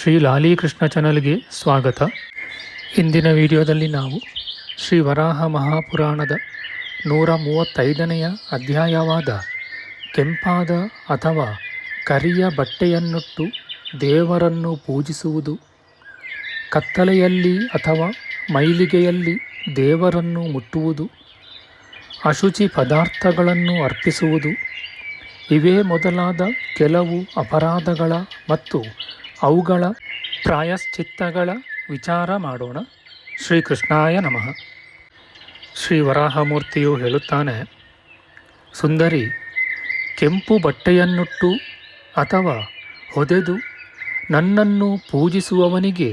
ಶ್ರೀ ಲಾಲೀಕೃಷ್ಣ ಚಾನಲ್ಗೆ ಸ್ವಾಗತ. ಇಂದಿನ ವಿಡಿಯೋದಲ್ಲಿ ನಾವು ಶ್ರೀ ವರಾಹ ಮಹಾಪುರಾಣದ ನೂರ ಮೂವತ್ತೈದನೆಯ ಅಧ್ಯಾಯವಾದ ಕೆಂಪಾದ ಅಥವಾ ಕರಿಯ ಬಟ್ಟೆಯನ್ನುಟ್ಟು ದೇವರನ್ನು ಪೂಜಿಸುವುದು. ಕತ್ತಲೆಯಲ್ಲಿ ಅಥವಾ ಮೈಲಿಗೆಯಲ್ಲಿ ದೇವರನ್ನು ಮುಟ್ಟುವುದು. ಅಶುಚಿ ಪದಾರ್ಥಗಳನ್ನು ಅರ್ಪಿಸುವುದು. ಇವೇ ಮೊದಲಾದ ಕೆಲವು ಅಪರಾಧಗಳ ಮತ್ತು ಅವುಗಳ ಪ್ರಾಯಶ್ಚಿತ್ತಗಳ ವಿಚಾರ ಮಾಡೋಣ. ಶ್ರೀಕೃಷ್ಣಾಯ ನಮಃ. ಶ್ರೀ ವರಾಹಮೂರ್ತಿಯು ಹೇಳುತ್ತಾನೆ, ಸುಂದರಿ, ಕೆಂಪು ಬಟ್ಟೆಯನ್ನುಟ್ಟು ಅಥವಾ ಹೊದೆದು ನನ್ನನ್ನು ಪೂಜಿಸುವವನಿಗೆ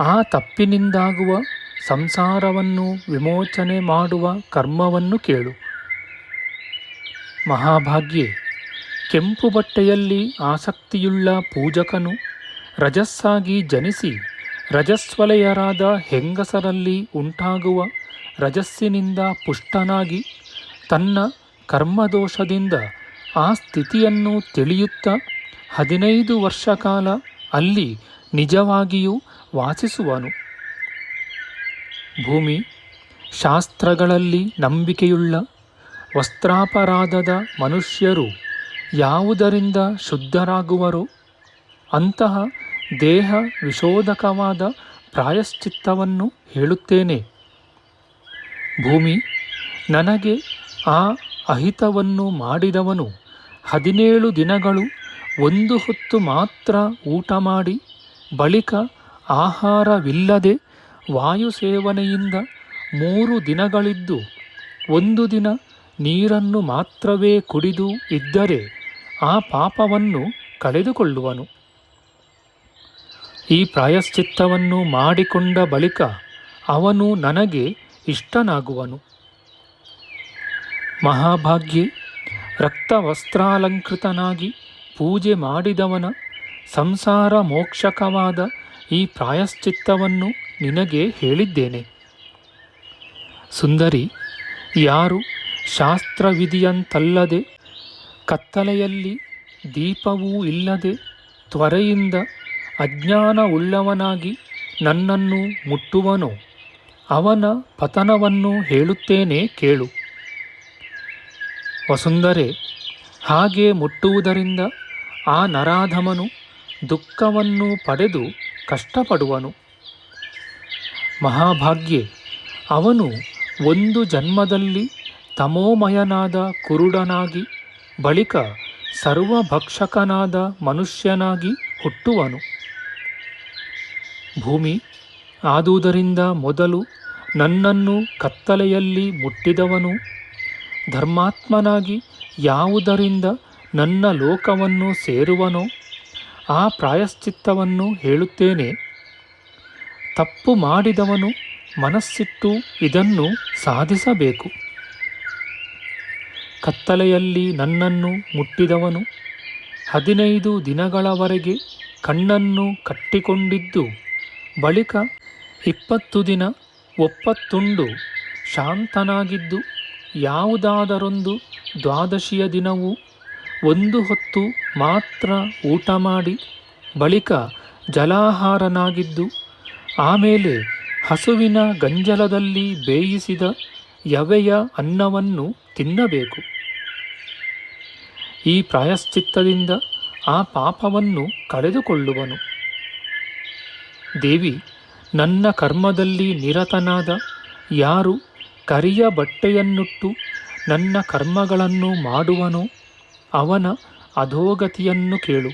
ಆ ತಪ್ಪಿನಿಂದಾಗುವ ಸಂಸಾರವನ್ನು ವಿಮೋಚನೆ ಮಾಡುವ ಕರ್ಮವನ್ನು ಕೇಳು. ಮಹಾಭಾಗ್ಯೆ, ಕೆಂಪು ಬಟ್ಟೆಯಲ್ಲಿ ಆಸಕ್ತಿಯುಳ್ಳ ಪೂಜಕನು ರಜಸ್ಸಾಗಿ ಜನಿಸಿ ರಜಸ್ವಲಯರಾದ ಹೆಂಗಸರಲ್ಲಿ ಉಂಟಾಗುವ ರಜಸ್ಸಿನಿಂದ ಪುಷ್ಟನಾಗಿ ತನ್ನ ಕರ್ಮದೋಷದಿಂದ ಆ ಸ್ಥಿತಿಯನ್ನು ತಿಳಿಯುತ್ತಾ ಹದಿನೈದು ವರ್ಷ ಕಾಲ ಅಲ್ಲಿ ನಿಜವಾಗಿಯೂ ವಾಸಿಸುವನು. ಭೂಮಿ, ಶಾಸ್ತ್ರಗಳಲ್ಲಿ ನಂಬಿಕೆಯುಳ್ಳ, ವಸ್ತ್ರಾಪರಾಧದ ಮನುಷ್ಯರು ಯಾವುದರಿಂದ ಶುದ್ಧರಾಗುವರು, ಅಂತಹ ದೇಹ ವಿಶೋಧಕವಾದ ಪ್ರಾಯಶ್ಚಿತ್ತವನ್ನು ಹೇಳುತ್ತೇನೆ. ಭೂಮಿ ನನಗೆ ಆ ಅಹಿತವನ್ನು ಮಾಡಿದವನು ಹದಿನೇಳು ದಿನಗಳು ಒಂದು ಹೊತ್ತು ಮಾತ್ರ ಊಟ ಮಾಡಿ ಬಳಿಕ ಆಹಾರವಿಲ್ಲದೆ ವಾಯು ಸೇವನೆಯಿಂದ ಮೂರು ದಿನಗಳಿದ್ದು ಒಂದು ದಿನ ನೀರನ್ನು ಮಾತ್ರವೇ ಕುಡಿದು ಇದ್ದರೆ ಆ ಪಾಪವನ್ನು ಕಳೆದುಕೊಳ್ಳುವನು. ಈ ಪ್ರಾಯಶ್ಚಿತ್ತವನ್ನು ಮಾಡಿಕೊಂಡ ಬಳಿಕ ಅವನು ನನಗೆ ಇಷ್ಟನಾಗುವನು. ಮಹಾಭಾಗ್ಯೆ, ರಕ್ತವಸ್ತ್ರಾಲಂಕೃತನಾಗಿ ಪೂಜೆ ಮಾಡಿದವನ ಸಂಸಾರ ಮೋಕ್ಷಕವಾದ ಈ ಪ್ರಾಯಶ್ಚಿತ್ತವನ್ನು ನಿನಗೆ ಹೇಳಿದ್ದೇನೆ. ಸುಂದರಿ, ಯಾರು ಶಾಸ್ತ್ರವಿಧಿಯಂತಲ್ಲದೆ ಕತ್ತಲೆಯಲ್ಲಿ ದೀಪವೂ ಇಲ್ಲದೆ ತ್ವರೆಯಿಂದ ಅಜ್ಞಾನವುಳ್ಳವನಾಗಿ ನನ್ನನ್ನು ಮುಟ್ಟುವನು. ಅವನ ಪತನವನ್ನು ಹೇಳುತ್ತೇನೆ ಕೇಳು. ವಸುಂಧರೆ, ಹಾಗೆ ಮುಟ್ಟುವುದರಿಂದ ಆ ನರಾಧಮನು ದುಃಖವನ್ನು ಪಡೆದು ಕಷ್ಟಪಡುವನು. ಮಹಾಭಾಗ್ಯೆ, ಅವನು ಒಂದು ಜನ್ಮದಲ್ಲಿ ತಮೋಮಯನಾದ ಕುರುಡನಾಗಿ, ಬಳಿಕ ಸರ್ವಭಕ್ಷಕನಾದ ಮನುಷ್ಯನಾಗಿ ಹುಟ್ಟುವನು. ಭೂಮಿ ಆದುದರಿಂದ ಮೊದಲು ನನ್ನನ್ನು ಕತ್ತಲೆಯಲ್ಲಿ ಮುಟ್ಟಿದವನು. ಧರ್ಮಾತ್ಮನಾಗಿ ಯಾವುದರಿಂದ ನನ್ನ ಲೋಕವನ್ನು ಸೇರುವನೋ ಆ ಪ್ರಾಯಶ್ಚಿತ್ತವನ್ನು ಹೇಳುತ್ತೇನೆ. ತಪ್ಪು ಮಾಡಿದವನು ಮನಸ್ಸಿಟ್ಟು ಇದನ್ನು ಸಾಧಿಸಬೇಕು. ಕತ್ತಲೆಯಲ್ಲಿ ನನ್ನನ್ನು ಮುಟ್ಟಿದವನು ಹದಿನೈದು ದಿನಗಳವರೆಗೆ ಕಣ್ಣನ್ನು ಕಟ್ಟಿಕೊಂಡಿದ್ದು ಬಳಿಕ ಇಪ್ಪತ್ತು ದಿನ ಒಪ್ಪತ್ತುಂಡು ಶಾಂತನಾಗಿದ್ದು ಯಾವುದಾದರೊಂದು ದ್ವಾದಶಿಯ ದಿನವೂ ಒಂದು ಹೊತ್ತು ಮಾತ್ರ ಊಟ ಮಾಡಿ ಬಳಿಕ ಜಲಾಹಾರನಾಗಿದ್ದು ಆಮೇಲೆ ಹಸುವಿನ ಗಂಜಲದಲ್ಲಿ ಬೇಯಿಸಿದ ಯವೆಯ ಅನ್ನವನ್ನು ತಿನ್ನಬೇಕು. ಈ ಪ್ರಾಯಶ್ಚಿತ್ತದಿಂದ ಆ ಪಾಪವನ್ನು ಕಳೆದುಕೊಳ್ಳುವನು. ದೇವಿ, ನನ್ನ ಕರ್ಮದಲ್ಲಿ ನಿರತನಾದ ಯಾರು ಕರಿಯ ಬಟ್ಟೆಯನ್ನುಟ್ಟು ನನ್ನ ಕರ್ಮಗಳನ್ನು ಮಾಡುವನೋ ಅವನ ಅಧೋಗತಿಯನ್ನು ಕೇಳು.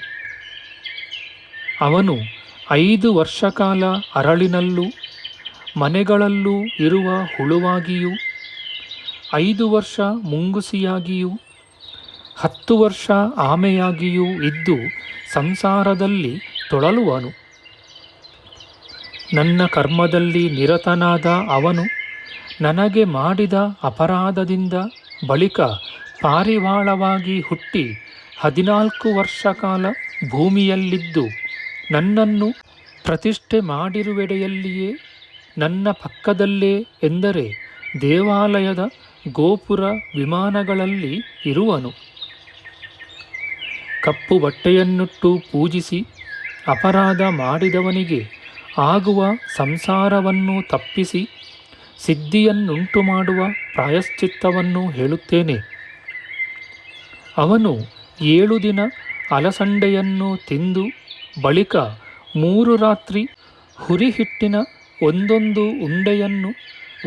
ಅವನು ಐದು ವರ್ಷ ಕಾಲ ಅರಳಿನಲ್ಲೂ ಮನೆಗಳಲ್ಲೂ ಇರುವ ಹುಳುವಾಗಿಯೂ ಐದು ವರ್ಷ ಮುಂಗುಸಿಯಾಗಿಯೂ ಹತ್ತು ವರ್ಷ ಆಮೆಯಾಗಿಯೂ ಇದ್ದು ಸಂಸಾರದಲ್ಲಿ ತೊಳಲುವನು. ನನ್ನ ಕರ್ಮದಲ್ಲಿ ನಿರತನಾದ ಅವನು ನನಗೆ ಮಾಡಿದ ಅಪರಾಧದಿಂದ ಬಳಿಕ ಪಾರಿವಾಳವಾಗಿ ಹುಟ್ಟಿ ಹದಿನಾಲ್ಕು ವರ್ಷ ಕಾಲ ಭೂಮಿಯಲ್ಲಿದ್ದು ನನ್ನನ್ನು ಪ್ರತಿಷ್ಠೆ ಮಾಡಿರುವೆಡೆಯಲ್ಲಿಯೇ ನನ್ನ ಪಕ್ಕದಲ್ಲೇ ಎಂದರೆ ದೇವಾಲಯದ ಗೋಪುರ ವಿಮಾನಗಳಲ್ಲಿ ಇರುವನು. ಕಪ್ಪು ಬಟ್ಟೆಯನ್ನುಟ್ಟು ಪೂಜಿಸಿ ಅಪರಾಧ ಮಾಡಿದವನಿಗೆ ಆಗುವ ಸಂಸಾರವನ್ನು ತಪ್ಪಿಸಿ ಸಿದ್ಧಿಯನ್ನುಂಟು ಮಾಡುವ ಪ್ರಾಯಶ್ಚಿತ್ತವನ್ನು ಹೇಳುತ್ತೇನೆ. ಅವನು ಏಳು ದಿನ ಅಲಸಂಡೆಯನ್ನು ತಿಂದು ಬಳಿಕ ಮೂರು ರಾತ್ರಿ ಹುರಿಹಿಟ್ಟಿನ ಒಂದೊಂದು ಉಂಡೆಯನ್ನು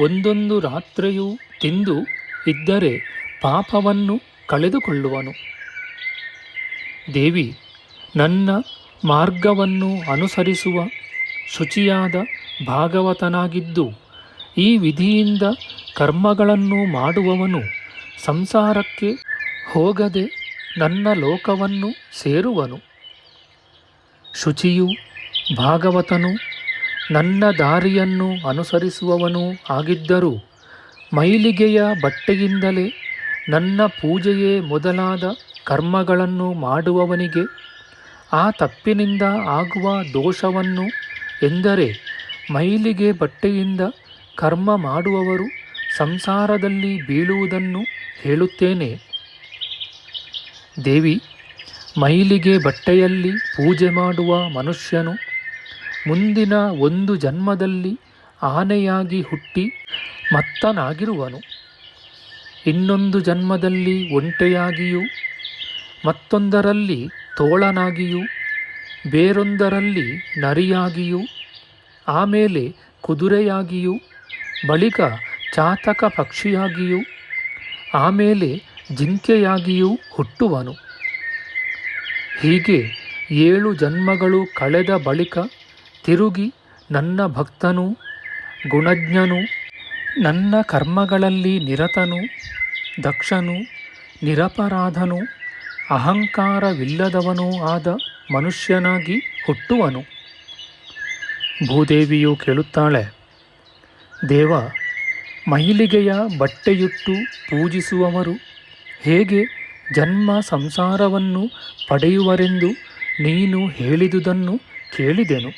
ಒಂದೊಂದು ರಾತ್ರಿಯೂ ತಿಂದು ಇದ್ದರೆ ಪಾಪವನ್ನು ಕಳೆದುಕೊಳ್ಳುವನು. ದೇವಿ, ನನ್ನ ಮಾರ್ಗವನ್ನು ಅನುಸರಿಸುವ ಶುಚಿಯಾದ ಭಾಗವತನಾಗಿದ್ದು, ಈ ವಿಧಿಯಿಂದ ಕರ್ಮಗಳನ್ನು ಮಾಡುವವನು ಸಂಸಾರಕ್ಕೆ ಹೋಗದೆ ನನ್ನ ಲೋಕವನ್ನು ಸೇರುವನು. ಶುಚಿಯು ಭಾಗವತನು ನನ್ನ ದಾರಿಯನ್ನು ಅನುಸರಿಸುವವನೂ ಆಗಿದ್ದರೂ ಮೈಲಿಗೆಯ ಬಟ್ಟೆಯಿಂದಲೇ ನನ್ನ ಪೂಜೆಯೇ ಮೊದಲಾದ ಕರ್ಮಗಳನ್ನು ಮಾಡುವವನಿಗೆ ಆ ತಪ್ಪಿನಿಂದ ಆಗುವ ದೋಷವನ್ನು ಎಂದರೆ ಮೈಲಿಗೆ ಬಟ್ಟೆಯಿಂದ ಕರ್ಮ ಮಾಡುವವರು ಸಂಸಾರದಲ್ಲಿ ಬೀಳುವುದನ್ನು ಹೇಳುತ್ತೇನೆ. ದೇವಿ, ಮೈಲಿಗೆ ಬಟ್ಟೆಯಲ್ಲಿ ಪೂಜೆ ಮಾಡುವ ಮನುಷ್ಯನು ಮುಂದಿನ ಒಂದು ಜನ್ಮದಲ್ಲಿ ಆನೆಯಾಗಿ ಹುಟ್ಟಿ ಮತ್ತನಾಗಿರುವನು. ಇನ್ನೊಂದು ಜನ್ಮದಲ್ಲಿ ಒಂಟೆಯಾಗಿಯೂ ಮತ್ತೊಂದರಲ್ಲಿ ತೋಳನಾಗಿಯೂ ಬೇರೊಂದರಲ್ಲಿ ನರಿಯಾಗಿಯೂ, ಆಮೇಲೆ ಕುದುರೆಯಾಗಿಯೂ, ಬಳಿಕ ಚಾತಕ ಪಕ್ಷಿಯಾಗಿಯೂ, ಆಮೇಲೆ ಜಿಂಕೆಯಾಗಿಯೂ ಹುಟ್ಟುವನು. ಹೀಗೆ ಏಳು ಜನ್ಮಗಳು ಕಳೆದ ಬಳಿಕ ತಿರುಗಿ ನನ್ನ ಭಕ್ತನು, ಗುಣಜ್ಞನು, ನನ್ನ ಕರ್ಮಗಳಲ್ಲಿ ನಿರತನು, ದಕ್ಷನು, ನಿರಪರಾಧನು, ಅಹಂಕಾರವಿಲ್ಲದವನೂ ಆದ ಮನುಷ್ಯನಾಗಿ ಹುಟ್ಟುವನು. ಭೂದೇವಿಯು ಕೇಳುತ್ತಾಳೆ, ದೇವ ಮೈಲಿಗೆಯ ಬಟ್ಟೆಯುಟ್ಟು ಪೂಜಿಸುವವರು ಹೇಗೆ ಜನ್ಮ ಸಂಸಾರವನ್ನು ಪಡೆಯುವರೆಂದು ನೀನು ಹೇಳಿದುದನ್ನು ಕೇಳಿದೆನು.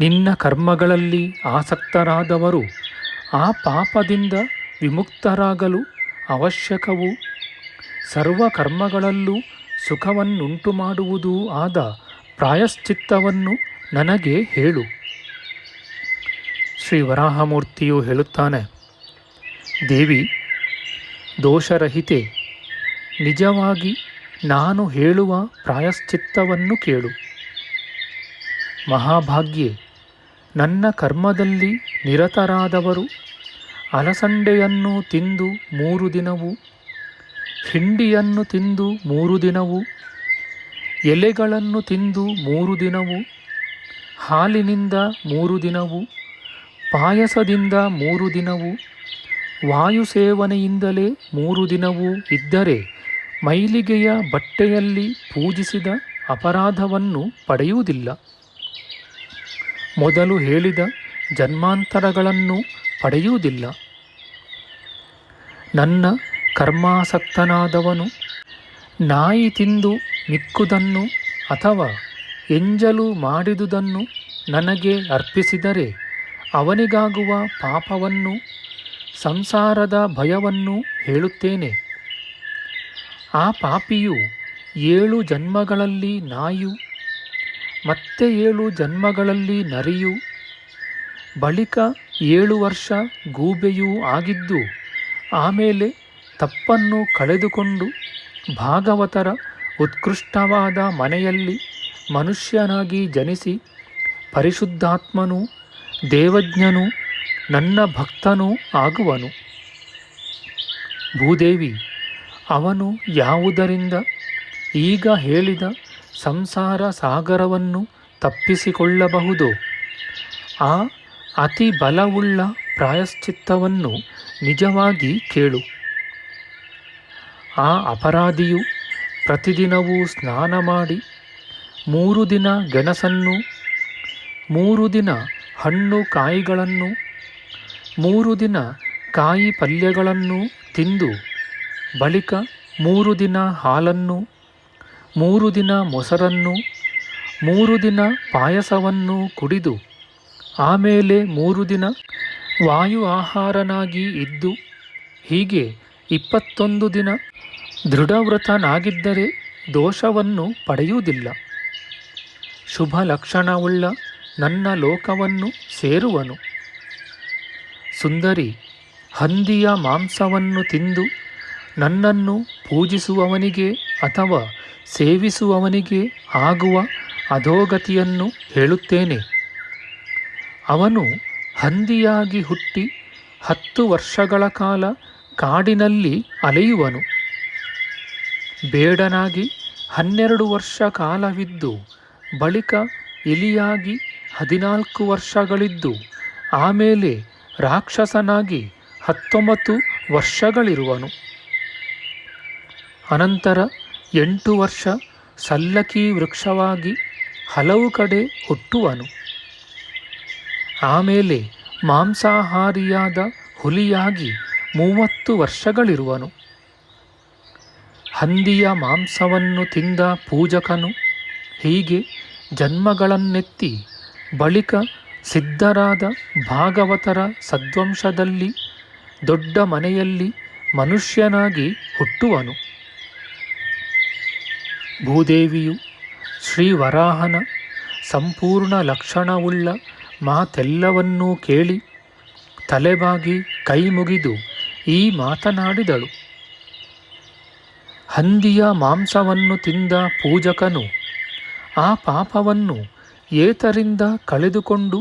ನಿನ್ನ ಕರ್ಮಗಳಲ್ಲಿ ಆಸಕ್ತರಾದವರು ಆ ಪಾಪದಿಂದ ವಿಮುಕ್ತರಾಗಲು ಅವಶ್ಯಕವು ಸರ್ವ ಕರ್ಮಗಳಲ್ಲೂ ಸುಖವನ್ನುಂಟು ಮಾಡುವುದೂ ಆದ ಪ್ರಾಯಶ್ಚಿತ್ತವನ್ನು ನನಗೆ ಹೇಳು. ಶ್ರೀ ವರಾಹಮೂರ್ತಿಯು ಹೇಳುತ್ತಾನೆ, ದೇವಿ, ದೋಷರಹಿತೆ, ನಿಜವಾಗಿ ನಾನು ಹೇಳುವ ಪ್ರಾಯಶ್ಚಿತ್ತವನ್ನು ಕೇಳು. ಮಹಾಭಾಗ್ಯೆ, ನನ್ನ ಕರ್ಮದಲ್ಲಿ ನಿರತರಾದವರು ಅಲಸಂಡೆಯನ್ನು ತಿಂದು ಮೂರು ದಿನವೂ ಹಿಂಡಿಯನ್ನು ತಿಂದು ಮೂರು ದಿನವು, ಎಲೆಗಳನ್ನು ತಿಂದು ಮೂರು ದಿನವು, ಹಾಲಿನಿಂದ ಮೂರು ದಿನವು, ಪಾಯಸದಿಂದ ಮೂರು ದಿನವು, ವಾಯು ಸೇವನೆಯಿಂದಲೇ ಮೂರು ದಿನವೂ ಇದ್ದರೆ ಮೈಲಿಗೆಯ ಬಟ್ಟೆಯಲ್ಲಿ ಪೂಜಿಸಿದ ಅಪರಾಧವನ್ನು ಪಡೆಯುವುದಿಲ್ಲ. ಮೊದಲು ಹೇಳಿದ ಜನ್ಮಾಂತರಗಳನ್ನು ಪಡೆಯುವುದಿಲ್ಲ. ನನ್ನ ಕರ್ಮಾಸಕ್ತನಾದವನು, ನಾಯಿ ತಿಂದು ಮಿಕ್ಕುದನ್ನು ಅಥವಾ ಎಂಜಲು ಮಾಡಿದುದನ್ನು ನನಗೆ ಅರ್ಪಿಸಿದರೆ ಅವನಿಗಾಗುವ ಪಾಪವನ್ನು, ಸಂಸಾರದ ಭಯವನ್ನು ಹೇಳುತ್ತೇನೆ. ಆ ಪಾಪಿಯು ಏಳು ಜನ್ಮಗಳಲ್ಲಿ ನಾಯು, ಮತ್ತೆ ಏಳು ಜನ್ಮಗಳಲ್ಲಿ ನರಿಯು, ಬಳಿಕ ಏಳು ವರ್ಷ ಗೂಬೆಯೂ ಆಗಿದ್ದು, ಆಮೇಲೆ ತಪ್ಪನ್ನು ಕಳೆದುಕೊಂಡು ಭಾಗವತರ ಉತ್ಕೃಷ್ಟವಾದ ಮನೆಯಲ್ಲಿ ಮನುಷ್ಯನಾಗಿ ಜನಿಸಿ ಪರಿಶುದ್ಧಾತ್ಮನೂ, ದೇವಜ್ಞನೂ, ನನ್ನ ಭಕ್ತನೂ ಆಗುವನು. ಭೂದೇವಿ, ಅವನು ಯಾವುದರಿಂದ ಈಗ ಹೇಳಿದ ಸಂಸಾರ ಸಾಗರವನ್ನು ತಪ್ಪಿಸಿಕೊಳ್ಳಬಹುದು, ಆ ಅತಿ ಬಲವುಳ್ಳ ಪ್ರಾಯಶ್ಚಿತ್ತವನ್ನು ನಿಜವಾಗಿ ಕೇಳು. ಆ ಅಪರಾಧಿಯು ಪ್ರತಿದಿನವೂ ಸ್ನಾನ ಮಾಡಿ ಮೂರು ದಿನ ಗೆಣಸನ್ನು, ಮೂರು ದಿನ ಹಣ್ಣು ಕಾಯಿಗಳನ್ನು, ಮೂರು ದಿನ ಕಾಯಿ ಪಲ್ಯಗಳನ್ನು ತಿಂದು, ಬಳಿಕ ಮೂರು ದಿನ ಹಾಲನ್ನು, ಮೂರು ದಿನ ಮೊಸರನ್ನು, ಮೂರು ದಿನ ಪಾಯಸವನ್ನು ಕುಡಿದು, ಆಮೇಲೆ ಮೂರು ದಿನ ವಾಯು ಆಹಾರನಾಗಿ ಇದ್ದು, ಹೀಗೆ ಇಪ್ಪತ್ತೊಂದು ದಿನ ದೃಢವ್ರತನಾಗಿದ್ದರೆ ದೋಷವನ್ನು ಪಡೆಯುವುದಿಲ್ಲ. ಶುಭ ಲಕ್ಷಣವುಳ್ಳ ನನ್ನ ಲೋಕವನ್ನು ಸೇರುವನು. ಸುಂದರಿ, ಹಂದಿಯ ಮಾಂಸವನ್ನು ತಿಂದು ನನ್ನನ್ನು ಪೂಜಿಸುವವನಿಗೆ ಅಥವಾ ಸೇವಿಸುವವನಿಗೆ ಆಗುವ ಅಧೋಗತಿಯನ್ನು ಹೇಳುತ್ತೇನೆ. ಅವನು ಹಂದಿಯಾಗಿ ಹುಟ್ಟಿ ಹತ್ತು ವರ್ಷಗಳ ಕಾಲ ಕಾಡಿನಲ್ಲಿ ಅಲೆಯುವನು. ಬೇಡನಾಗಿ ಹನ್ನೆರಡು ವರ್ಷ ಕಾಲವಿದ್ದು, ಬಳಿಕ ಇಲಿಯಾಗಿ ಹದಿನಾಲ್ಕು ವರ್ಷಗಳಿದ್ದು, ಆಮೇಲೆ ರಾಕ್ಷಸನಾಗಿ ಹತ್ತೊಂಬತ್ತು ವರ್ಷಗಳಿರುವನು. ಅನಂತರ ಎಂಟು ವರ್ಷ ಸಲ್ಲಕಿ ವೃಕ್ಷವಾಗಿ ಹಲವು ಕಡೆ ಹುಟ್ಟುವನು. ಆಮೇಲೆ ಮಾಂಸಾಹಾರಿಯಾದ ಹುಲಿಯಾಗಿ ಮೂವತ್ತು ವರ್ಷಗಳಿರುವನು. ಹಂದಿಯ ಮಾಂಸವನ್ನು ತಿಂದ ಪೂಜಕನು ಹೀಗೆ ಜನ್ಮಗಳನ್ನೆತ್ತಿ ಬಳಿಕ ಸಿದ್ಧರಾದ ಭಾಗವತರ ಸದ್ವಂಶದಲ್ಲಿ ದೊಡ್ಡ ಮನೆಯಲ್ಲಿ ಮನುಷ್ಯನಾಗಿ ಹುಟ್ಟುವನು. ಭೂದೇವಿಯು ಶ್ರೀವರಾಹನ ಸಂಪೂರ್ಣ ಲಕ್ಷಣವುಳ್ಳ ಮಾತೆಲ್ಲವನ್ನೂ ಕೇಳಿ ತಲೆಬಾಗಿ ಕೈ ಮುಗಿದು ಈ ಮಾತನಾಡಿದಳು. ಹಂದಿಯ ಮಾಂಸವನ್ನು ತಿಂದ ಪೂಜಕನು, ಆ ಪಾಪವನ್ನು ಏತರಿಂದ ಕಳೆದುಕೊಂಡು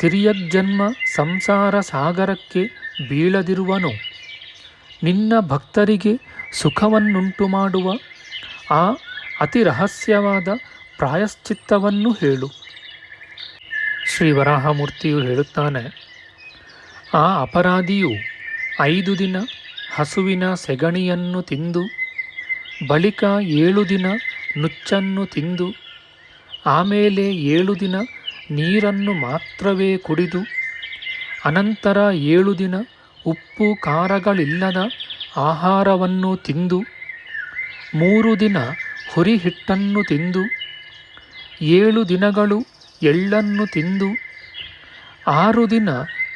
ತಿರಿಯಜ್ಜನ್ಮ ಸಂಸಾರ ಸಾಗರಕ್ಕೆ ಬೀಳದಿರುವನು. ನಿನ್ನ ಭಕ್ತರಿಗೆ ಸುಖವನ್ನುಂಟು ಮಾಡುವ ಆ ಅತಿ ರಹಸ್ಯವಾದ ಪ್ರಾಯಶ್ಚಿತ್ತವನ್ನು ಹೇಳು. ಶ್ರೀ ವರಾಹಮೂರ್ತಿಯು ಹೇಳುತ್ತಾನೆ, ಆ ಅಪರಾಧಿಯು ಐದು ದಿನ ಹಸುವಿನ ಸೆಗಣಿಯನ್ನು ತಿಂದು ಬಳಿಕ ಏಳು ದಿನ ನುಚ್ಚನ್ನು ತಿಂದು, ಆಮೇಲೆ ಏಳು ದಿನ ನೀರನ್ನು ಮಾತ್ರವೇ ಕುಡಿದು, ಅನಂತರ ಏಳು ದಿನ ಉಪ್ಪು ಖಾರಗಳಿಲ್ಲದ ಆಹಾರವನ್ನು ತಿಂದು, ಮೂರು ದಿನ ಹುರಿ ಹಿಟ್ಟನ್ನು ತಿಂದು, ಏಳು ದಿನಗಳು ಎಳ್ಳನ್ನು ತಿಂದು, ಆರು ದಿನ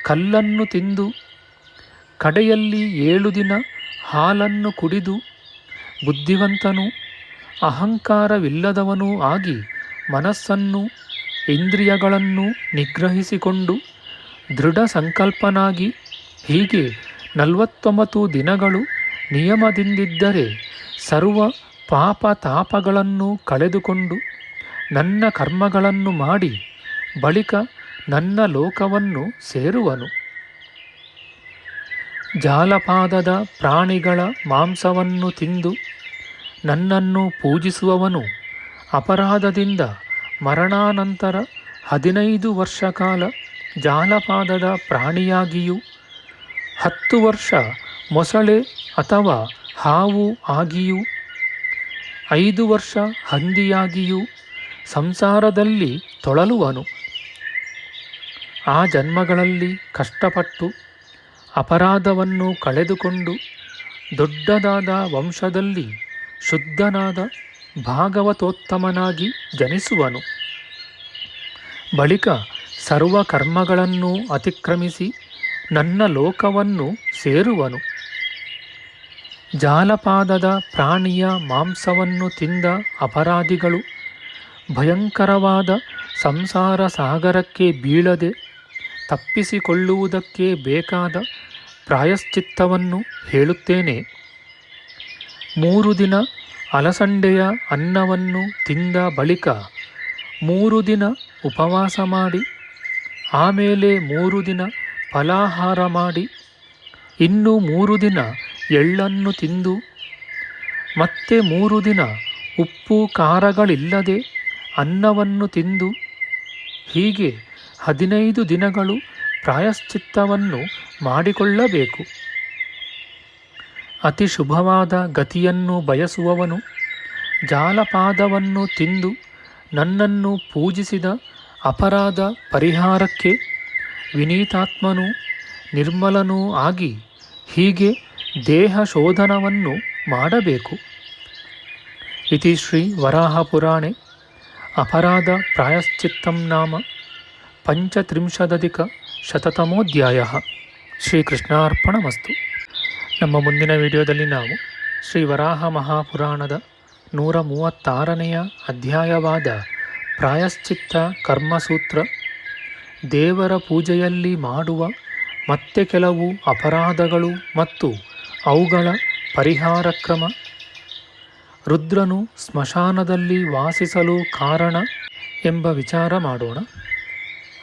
ಕಲ್ಲನ್ನು ತಿಂದು, ಕಡೆಯಲ್ಲಿ ಏಳು ದಿನ ಹಾಲನ್ನು ಕುಡಿದು ಬುದ್ಧಿವಂತನು ಅಹಂಕಾರವಿಲ್ಲದವನೂ ಆಗಿ ಮನಸ್ಸನ್ನು, ಇಂದ್ರಿಯಗಳನ್ನು ನಿಗ್ರಹಿಸಿಕೊಂಡು ದೃಢ ಸಂಕಲ್ಪನಾಗಿ ಹೀಗೆ ನಲವತ್ತೊಂಬತ್ತು ದಿನಗಳು ನಿಯಮದಿಂದಿದ್ದರೆ ಸರ್ವ ಪಾಪ ತಾಪಗಳನ್ನು ಕಳೆದುಕೊಂಡು ನನ್ನ ಕರ್ಮಗಳನ್ನು ಮಾಡಿ ಬಳಿಕ ನನ್ನ ಲೋಕವನ್ನು ಸೇರುವನು. ಜಾಲಪಾದದ ಪ್ರಾಣಿಗಳ ಮಾಂಸವನ್ನು ತಿಂದು ನನ್ನನ್ನು ಪೂಜಿಸುವವನು ಅಪರಾಧದಿಂದ ಮರಣಾನಂತರ ಹದಿನೈದು ವರ್ಷ ಕಾಲ ಜಾಲಪಾದದ ಪ್ರಾಣಿಯಾಗಿಯೂ ಹತ್ತು ವರ್ಷ ಮೊಸಳೆ ಅಥವಾ ಹಾವು ಆಗಿಯೂ, ಐದು ವರ್ಷ ಹಂದಿಯಾಗಿಯೂ ಸಂಸಾರದಲ್ಲಿ ತೊಳಲುವನು. ಆ ಜನ್ಮಗಳಲ್ಲಿ ಕಷ್ಟಪಟ್ಟು ಅಪರಾಧವನ್ನು ಕಳೆದುಕೊಂಡು ದೊಡ್ಡದಾದ ವಂಶದಲ್ಲಿ ಶುದ್ಧನಾದ ಭಾಗವತೋತ್ತಮನಾಗಿ ಜನಿಸುವನು. ಬಳಿಕ ಸರ್ವ ಕರ್ಮಗಳನ್ನು ಅತಿಕ್ರಮಿಸಿ ನನ್ನ ಲೋಕವನ್ನು ಸೇರುವನು. ಜಾಲಪಾದದ ಪ್ರಾಣಿಯ ಮಾಂಸವನ್ನು ತಿಂದ ಅಪರಾಧಿಗಳು ಭಯಂಕರವಾದ ಸಂಸಾರ ಸಾಗರಕ್ಕೆ ಬೀಳದೆ ತಪ್ಪಿಸಿಕೊಳ್ಳುವುದಕ್ಕೆ ಬೇಕಾದ ಪ್ರಾಯಶ್ಚಿತ್ತವನ್ನು ಹೇಳುತ್ತೇನೆ. ಮೂರು ದಿನ ಅಲಸಂಡೆಯ ಅನ್ನವನ್ನು ತಿಂದ ಬಳಿಕ ಮೂರು ದಿನ ಉಪವಾಸ ಮಾಡಿ, ಆಮೇಲೆ ಮೂರು ದಿನ ಫಲಾಹಾರ ಮಾಡಿ, ಇನ್ನು ಮೂರು ದಿನ ಎಳ್ಳನ್ನು ತಿಂದು, ಮತ್ತೆ ಮೂರು ದಿನ ಉಪ್ಪು ಖಾರಗಳಿಲ್ಲದೆ ಅನ್ನವನ್ನು ತಿಂದು, ಹೀಗೆ ಹದಿನೈದು ದಿನಗಳು ಪ್ರಾಯಶ್ಚಿತ್ತವನ್ನು ಮಾಡಿಕೊಳ್ಳಬೇಕು. ಅತಿ ಶುಭವಾದ ಗತಿಯನ್ನು ಬಯಸುವವನು ಜಾಲಪಾದವನ್ನು ತಿಂದು ನನ್ನನ್ನು ಪೂಜಿಸಿದ ಅಪರಾಧ ಪರಿಹಾರಕ್ಕೆ ವಿನೀತಾತ್ಮನೂ ನಿರ್ಮಲನೂ ಆಗಿ ಹೀಗೆ ದೇಹ ಶೋಧನವನ್ನು ಮಾಡಬೇಕು. ಇತಿ ಶ್ರೀ ವರಾಹಪುರಾಣೆ. ಅಪರಾಧ ಪ್ರಾಯಶ್ಚಿತ್ತಂ ನಾಮ. ಪಂಚತ್ರಿಂಶದಧಿಕ ಶತತಮೋಧ್ಯಾಯ. ಶ್ರೀಕೃಷ್ಣಾರ್ಪಣಮಸ್ತು. ನಮ್ಮ ಮುಂದಿನ ವಿಡಿಯೋದಲ್ಲಿ ನಾವು ಶ್ರೀ ವರಾಹ ಮಹಾಪುರಾಣದ ನೂರ ಮೂವತ್ತಾರನೆಯ ಅಧ್ಯಾಯವಾದ ಪ್ರಾಯಶ್ಚಿತ್ತ ಕರ್ಮಸೂತ್ರ, ದೇವರ ಪೂಜೆಯಲ್ಲಿ ಮಾಡುವ ಮತ್ತೆ ಕೆಲವು ಅಪರಾಧಗಳು ಮತ್ತು ಅವುಗಳ ಪರಿಹಾರ ಕ್ರಮ, ರುದ್ರನು ಸ್ಮಶಾನದಲ್ಲಿ ವಾಸಿಸಲು ಕಾರಣ ಎಂಬ ವಿಚಾರ ಮಾಡೋಣ.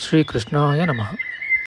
ಶ್ರೀಕೃಷ್ಣಾಯ ನಮಃ.